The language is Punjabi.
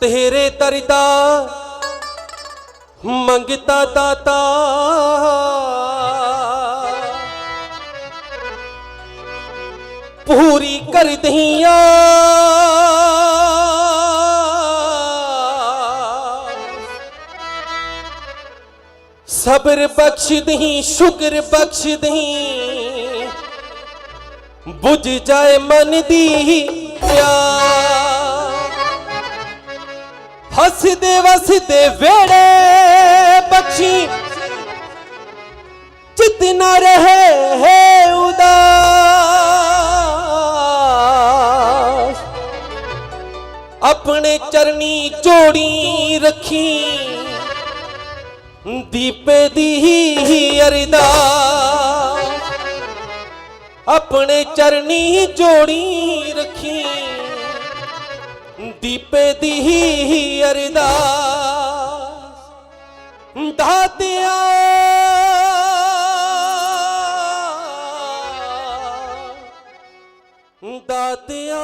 ਤੇਰੇ ਦਰਦਾ ਮੰਗਤਾ ਦਾਤਾ। ਪੂਰੀ ਕਰ ਦਈਆਂ ਸਬਰ ਬਖਸ਼ ਦਹੀਂ ਸ਼ੁਕਰ ਬਖਸ਼ ਦਹੀਂ ਬੁਝ ਜਾਏ ਮਨ ਦੀ ਪਿਆਰ। ਹੱਸਦੇ ਵਸਦੇ ਵੇੜੇ ਬਖਸ਼ੀ ਚਿਤ ਨਾ ਰਹੇ ਹੈ ਉਦਾਸ। ਆਪਣੇ ਚਰਨੀ ਜੋੜੀ ਰੱਖੀ। ਦੀਪੇ ਦੀ ਹੀ ਅਰਦਾਸ। ਆਪਣੇ ਚਰਨੀ ਜੋੜੀ ਦੀਪੇ ਦੀ ਹੀ ਅਰਦਾਸ। ਦਾਤਿਆ। ਦਾਤਿਆ।